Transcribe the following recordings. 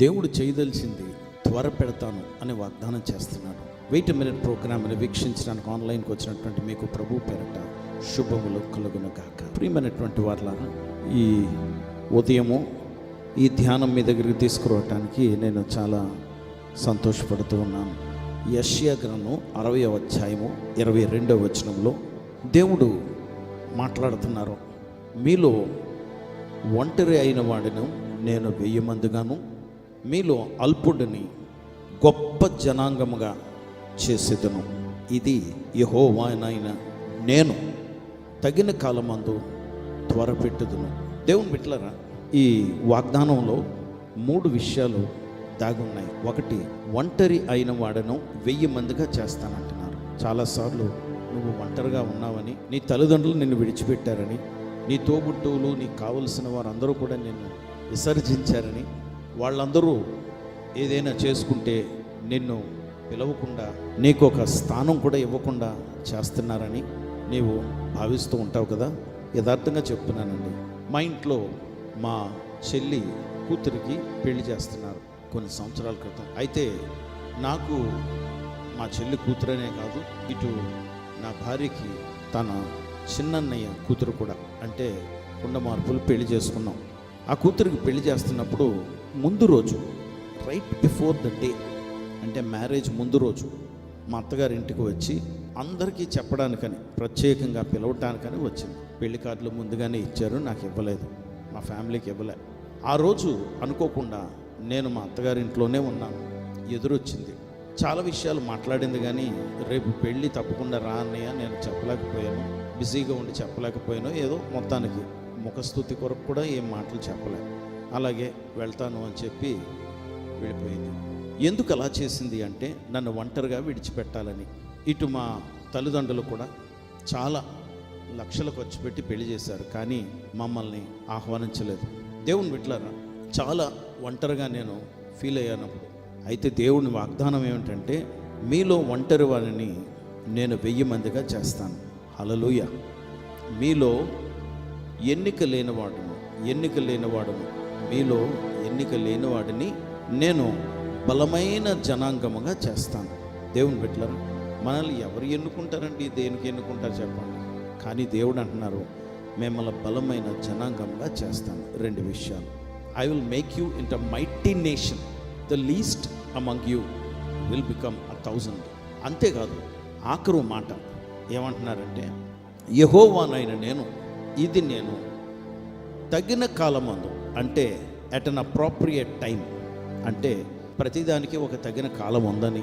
దేవుడు చేయదలిచింది త్వర పెడతాను అని వాగ్దానం చేస్తున్నాడు. వెయిట్ మినిట్ ప్రోగ్రామ్ని వీక్షించడానికి ఆన్లైన్కి వచ్చినటువంటి మీకు ప్రభు పేరట శుభములు కలుగును కాక ప్రియమైనటువంటి వాళ్ళ ఈ ఉదయము ఈ ధ్యానం మీ దగ్గరికి తీసుకురావటానికి నేను చాలా సంతోషపడుతూ ఉన్నాను. యష్యా గ్రంథం అరవై అధ్యాయము ఇరవై రెండవ వచనంలో దేవుడు మాట్లాడుతున్నారు. మీలో ఒంటరి అయిన వాడిను నేను వెయ్యి మందిగాను మీలో అల్పుడిని గొప్ప జనాంగముగా చేసేదను. ఇది యహోవానైన నేను తగిన కాలమందు త్వరపెట్టుదును. దేవుని బిట్లరా ఈ వాగ్దానంలో మూడు విషయాలు దాగున్నాయి. ఒకటి ఒంటరి అయిన వాడను వెయ్యి మందిగా చేస్తానంటున్నారు. చాలాసార్లు నువ్వు ఒంటరిగా ఉన్నావని నీ తల్లిదండ్రులు నిన్ను విడిచిపెట్టారని నీ తోబుట్టువులు నీకు కావలసిన వారందరూ కూడా నిన్ను విసర్జించారని వాళ్ళందరూ ఏదైనా చేసుకుంటే నిన్ను పిలవకుండా నీకు ఒక స్థానం కూడా ఇవ్వకుండా చేస్తున్నారని నీవు భావిస్తూ ఉంటావు కదా? యథార్థంగా చెప్తున్నానండి. మా ఇంట్లో మా చెల్లి కూతురికి పెళ్ళి చేస్తున్నారు కొన్ని సంవత్సరాల క్రితం. అయితే నాకు మా చెల్లి కూతురనే కాదు ఇటు నా భార్యకి తన చిన్నన్నయ్య కూతురు కూడా. అంటే కుండ మార్పులు పెళ్ళి చేసుకున్నాం. ఆ కూతురికి పెళ్ళి చేస్తున్నప్పుడు ముందు రోజు రైట్ బిఫోర్ ద డే అంటే మ్యారేజ్ ముందు రోజు మా అత్తగారి ఇంటికి వచ్చి అందరికీ చెప్పడానికని ప్రత్యేకంగా పిలవటానికని వచ్చింది. పెళ్ళి కార్డులు ముందుగానే ఇచ్చారు నాకు ఇవ్వలేదు. మా ఫ్యామిలీకి ఇవ్వలే. ఆ రోజు అనుకోకుండా నేను మా అత్తగారి ఇంట్లోనే ఉన్నాను. ఎదురొచ్చింది. చాలా విషయాలు మాట్లాడింది కానీ రేపు పెళ్ళి తప్పకుండా రా అన్నయ్య నేను చెప్పలేకపోయాను. బిజీగా ఉండి చెప్పలేకపోయాను. ఏదో మొత్తానికి ముఖస్థుతి కొరకు కూడా ఏం మాటలు చెప్పలేదు అలాగే వెళ్తాను అని చెప్పి వెళ్ళిపోయింది. ఎందుకు అలా చేసింది అంటే నన్ను ఒంటరిగా విడిచిపెట్టాలని. ఇటు మా తల్లిదండ్రులు కూడా చాలా లక్షలు ఖర్చు పెట్టి పెళ్ళి చేశారు కానీ మమ్మల్ని ఆహ్వానించలేదు. దేవుని విట్లారా చాలా ఒంటరిగా నేను ఫీల్ అయ్యానప్పుడు అయితే దేవుని వాగ్దానం ఏమిటంటే మీలో ఒంటరి వారిని నేను వెయ్యి మందిగా చేస్తాను. హలలుయ మీలో ఎన్నిక లేనివాడును ఎన్నిక లేనివాడును మీలో ఎన్నిక లేనివాడిని నేను బలమైన జనాంగముగా చేస్తాను. దేవుని బిడ్డలను మనల్ని ఎవరు ఎన్నుకుంటారండి? దేనికి ఎన్నుకుంటారు చెప్పండి. కానీ దేవుడు అంటున్నారు మిమ్మల్ని బలమైన జనాంగంగా చేస్తాను. రెండు విషయాలు. I will make you in the mighty nation the least among you will become a thousand అంతేకాదు ఆఖరు మాట ఏమంటున్నారంటే యహోవానైన నేను ఇది నేను తగిన కాలమందు అంటే అట్ అన్ అప్రోప్రియేట్ టైం అంటే ప్రతిదానికి ఒక తగిన కాలం ఉందని.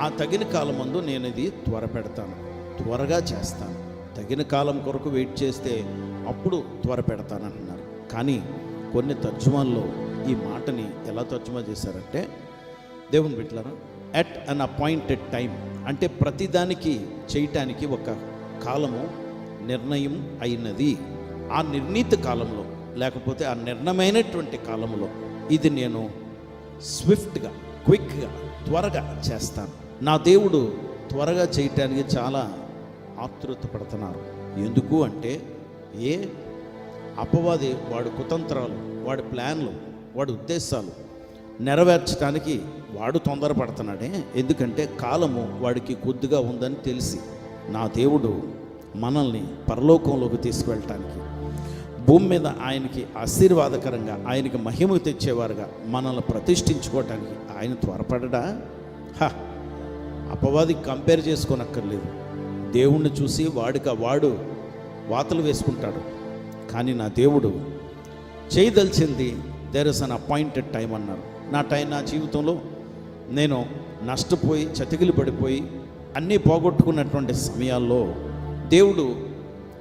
ఆ తగిన కాలమందు నేను ఇది త్వర పెడతాను. త్వరగా చేస్తాను. తగిన కాలం కొరకు వెయిట్ చేస్తే అప్పుడు త్వర పెడతానంటున్నారు కానీ కొన్ని తర్జుమాల్లో ఈ మాటని ఎలా తర్జుమా చేశారంటే దేవుని బిడ్డలారా అట్ అన్ అపాయింటెడ్ టైం అంటే ప్రతిదానికి చేయటానికి ఒక కాలము నిర్ణయం అయినది. ఆ నిర్ణీత కాలంలో లేకపోతే ఆ నిర్ణయమైనటువంటి కాలంలో ఇది నేను స్విఫ్ట్గా క్విక్గా త్వరగా చేస్తాను. నా దేవుడు త్వరగా చేయటానికి చాలా ఆతృత పడుతున్నారు. ఎందుకు అంటే ఏ అపవాది వాడి కుతంత్రాలు వాడి ప్లాన్లు వాడి ఉద్దేశాలు నెరవేర్చడానికి వాడు తొందరపడుతున్నాడే. ఎందుకంటే కాలము వాడికి కొద్దిగా ఉందని తెలిసి నా దేవుడు మనల్ని పరలోకంలోకి తీసుకువెళ్ళటానికి భూమి మీద ఆయనకి ఆశీర్వాదకరంగా ఆయనకి మహిమ తెచ్చేవారుగా మనల్ని ప్రతిష్ఠించుకోవటానికి ఆయన త్వరపడడా? హ అపవాది కంపేర్ చేసుకోనక్కర్లేదు. దేవుణ్ణి చూసి వాడికి వాడు వాతలు వేసుకుంటాడు. కానీ నా దేవుడు చేయదలిచింది there is an appointed time అన్నారు. నా టైం నా జీవితంలో నేను నష్టపోయి చతికిలు పడిపోయి అన్నీ పోగొట్టుకున్నటువంటి సమయాల్లో దేవుడు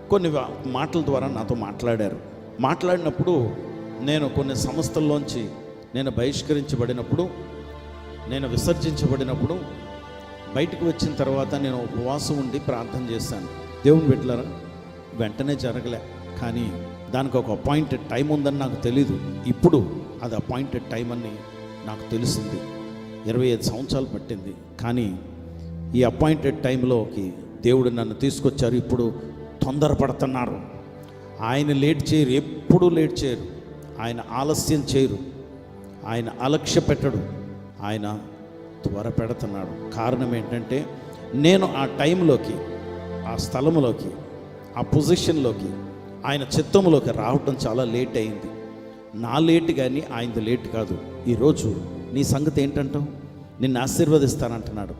కొన్ని మాటల ద్వారా నాతో మాట్లాడారు. మాట్లాడినప్పుడు నేను కొన్ని సంస్థల్లోంచి నేను బహిష్కరించబడినప్పుడు నేను విసర్జించబడినప్పుడు బయటకు వచ్చిన తర్వాత నేను ఉపవాసం ఉండి ప్రార్థన చేశాను. దేవుని బిడ్డలారా వెంటనే జరగలే. కానీ దానికి ఒక అపాయింటెడ్ టైం ఉందని నాకు తెలీదు. ఇప్పుడు అది అపాయింటెడ్ టైం అని నాకు తెలిసింది. ఇరవై ఐదు సంవత్సరాలు పట్టింది. కానీ ఈ అపాయింటెడ్ టైంలోకి దేవుడు నన్ను తీసుకొచ్చారు. ఇప్పుడు తొందరపడుతున్నారు. ఆయన లేట్ చేయరు ఎప్పుడూ లేట్ చేయరు. ఆయన ఆలస్యం చేయరు. ఆయన అలక్ష్య పెట్టడు. ఆయన త్వర పెడుతున్నాడు. కారణం ఏంటంటే నేను ఆ టైంలోకి ఆ స్థలంలోకి ఆ పొజిషన్లోకి ఆయన చిత్తంలోకి రావటం చాలా లేట్ అయింది. నా లేట్ కానీ ఆయనది లేట్ కాదు. ఈరోజు నీ సంగతి ఏంటంటావు? నిన్ను ఆశీర్వదిస్తానంటున్నాడు.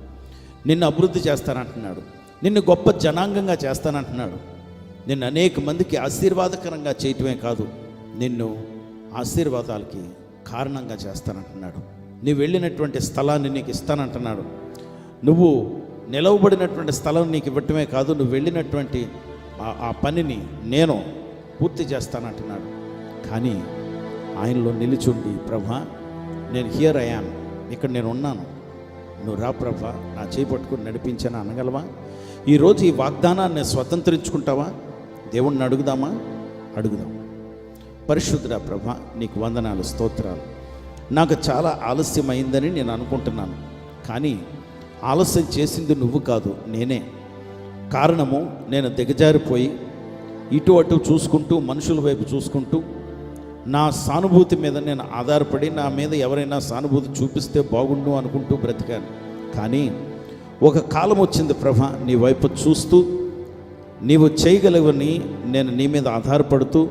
నిన్ను అభివృద్ధి చేస్తానంటున్నాడు. నిన్ను గొప్ప జనాంగంగా చేస్తానంటున్నాడు. నిన్ను అనేక మందికి ఆశీర్వాదకరంగా చేయటమే కాదు నిన్ను ఆశీర్వాదాలకి కారణంగా చేస్తానంటున్నాడు. నీవు వెళ్ళినటువంటి స్థలాన్ని నీకు ఇస్తానంటున్నాడు. నువ్వు నిలవబడినటువంటి స్థలం నీకు ఇవ్వటమే కాదు నువ్వు వెళ్ళినటువంటి ఆ- పనిని నేను పూర్తి చేస్తానంటున్నాడు. కానీ ఆయనలో నిలిచుండి ప్రభా నేను హియర్ అయ్యాను ఇక్కడ నేను ఉన్నాను. నువ్వు రా ప్రభా నా చేపట్టుకుని నడిపించాను అనగలవా? ఈరోజు ఈ వాగ్దానాన్ని స్వతంత్రించుకుంటావా? దేవుణ్ణి అడుగుదామా? అడుగుదాం. పరిశుద్ధ ప్రభ నీకు వందనాలు స్తోత్రాలు. నాకు చాలా ఆలస్యమైందని నేను అనుకుంటున్నాను. కానీ ఆలస్యం చేసింది నువ్వు కాదు నేనే. కారణము నేను దిగజారిపోయి ఇటు అటు చూసుకుంటూ మనుషుల వైపు చూసుకుంటూ నా సానుభూతి మీద నేను ఆధారపడి నా మీద ఎవరైనా సానుభూతి చూపిస్తే బాగుండు అనుకుంటూ బ్రతికాను. కానీ ఒక కాలం వచ్చింది ప్రభ నీ వైపు చూస్తూ నీవు చేయగలవని నేను నీ మీద ఆధారపడుతూ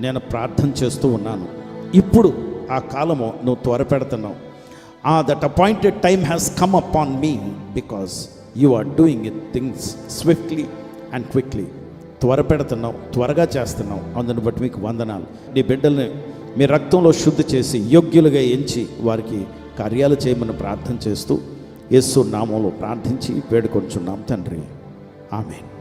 నేను ప్రార్థన చేస్తూ ఉన్నాను. ఇప్పుడు ఆ కాలము నువ్వు త్వరపెడుతున్నావు. ఆ that appointed time has come upon me because you are doing it things swiftly and quickly త్వరపెడుతున్నావు త్వరగా చేస్తున్నావు. అందుని బట్టి మీకు వందనాలు. నీ బిడ్డల్ని మీ రక్తంలో శుద్ధి చేసి యోగ్యులుగా ఎంచి వారికి కార్యాలు చేయమని ప్రార్థన చేస్తూ యేసు నామంలో ప్రార్థించి వేడుకొంచున్నాం తండ్రి. ఆమెన్.